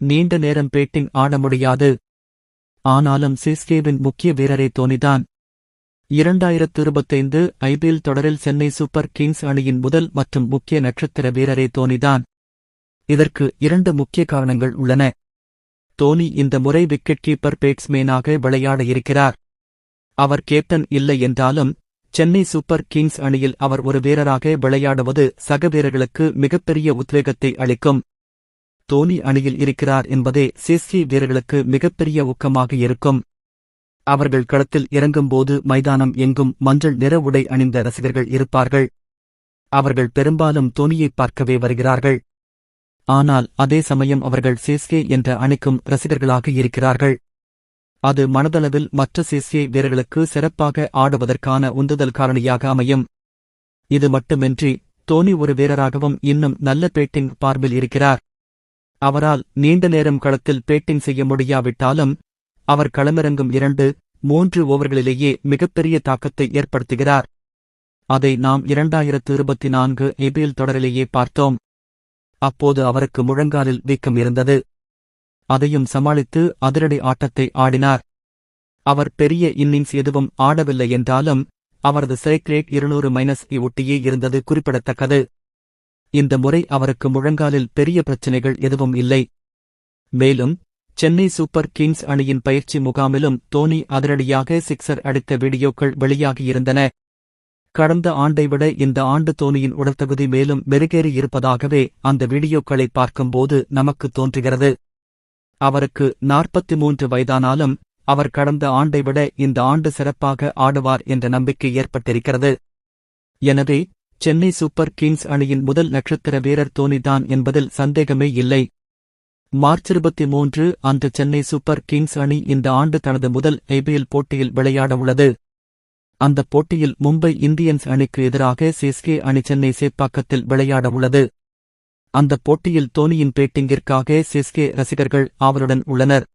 நீண்ட நேரம் பேட்டிங் ஆட முடியாது. ஆனாலும் சிஸ்கேவின் முக்கிய வீரரே தோனிதான். இரண்டாயிரத்து இருபத்தைந்து ஐபிஎல் தொடரில் சென்னை சூப்பர் கிங்ஸ் அணியின் முதல் மற்றும் முக்கிய நட்சத்திர வீரரே தோனிதான். இதற்கு இரண்டு முக்கிய காரணங்கள் உள்ளன. தோனி இந்த முறை விக்கெட் கீப்பர் பேட்ஸ்மேனாக விளையாட இருக்கிறார். அவர் கேப்டன் இல்லை என்றாலும் சென்னை சூப்பர் கிங்ஸ் அணியில் அவர் ஒரு வீரராக விளையாடுவது சக வீரர்களுக்கு மிகப்பெரிய உத்வேகத்தை அளிக்கும். தோனி அணியில் இருக்கிறார் என்பதே சிஎஸ்கே வீரர்களுக்கு மிகப்பெரிய ஊக்கமாக இருக்கும். அவர்கள் களத்தில் இறங்கும்போது மைதானம் எங்கும் மஞ்சள் நிற உடை அணிந்த ரசிகர்கள் இருப்பார்கள். அவர்கள் பெரும்பாலும் தோனியை பார்க்கவே வருகிறார்கள். ஆனால் அதே சமயம் அவர்கள் சிஎஸ்கே என்ற அணிக்கும் ரசிகர்களாக இருக்கிறார்கள். அது மனதளவில் மற்ற சிஎஸ்கே வீரர்களுக்கு சிறப்பாக ஆடுவதற்கான உந்துதல் காரணியாக அமையும். இது மட்டுமின்றி தோனி ஒரு வீரராகவும் இன்னும் நல்ல பேட்டிங் பார்வில் இருக்கிறார். அவரால் நீண்ட நேரம் களத்தில் பேட்டிங் செய்ய முடியாவிட்டாலும் அவர் களமிறங்கும் இரண்டு மூன்று ஓவர்களிலேயே மிகப்பெரிய தாக்கத்தை ஏற்படுத்துகிறார். அதை நாம் இரண்டாயிரத்து இருபத்தி நான்கு ஏபிஎல் தொடரிலேயே பார்த்தோம். அப்போது அவருக்கு முழங்காலில் வீக்கம் இருந்தது. அதையும் சமாளித்து அதிரடி ஆட்டத்தை ஆடினார். அவர் பெரிய இன்னிங்ஸ் எதுவும் ஆடவில்லை என்றாலும் அவரது சேக்ரேட் இருநூறு மைனஸ் ஒட்டியே இருந்தது குறிப்பிடத்தக்கது. இந்த முறை அவருக்கு முழங்காலில் பெரிய பிரச்சினைகள் எதுவும் இல்லை. மேலும் சென்னை சூப்பர் கிங்ஸ் அணியின் பயிற்சி முகாமிலும் தோனி அதிரடியாக சிக்ஸர் அடித்த வீடியோக்கள் வெளியாகியிருந்தன. கடந்த ஆண்டை விட இந்த ஆண்டு தோனியின் உடற்தகுதி மேலும் மெருகேறி இருப்பதாகவே அந்த வீடியோக்களை பார்க்கும்போது நமக்கு தோன்றுகிறது. அவருக்கு நாற்பத்தி மூன்று வயதானாலும் அவர் கடந்த ஆண்டை விட இந்த ஆண்டு சிறப்பாக ஆடுவார் என்ற நம்பிக்கை ஏற்பட்டிருக்கிறது. எனவே சென்னை சூப்பர் கிங்ஸ் அணியின் முதல் நட்சத்திர வீரர் தோனிதான் என்பதில் சந்தேகமே இல்லை. மார்ச் இருபத்தி மூன்று அன்று சென்னை சூப்பர் கிங்ஸ் அணி இந்த ஆண்டு தனது முதல் ஐபிஎல் போட்டியில் விளையாட உள்ளது. அந்த போட்டியில் மும்பை இந்தியன்ஸ் அணிக்கு எதிராக சிஎஸ்கே அணி சென்னை சேப்பாக்கத்தில் விளையாட உள்ளது. அந்த போட்டியில் தோனியின் பேட்டிங்கிற்காக சிஎஸ்கே ரசிகர்கள் ஆவலுடன் உள்ளனர்.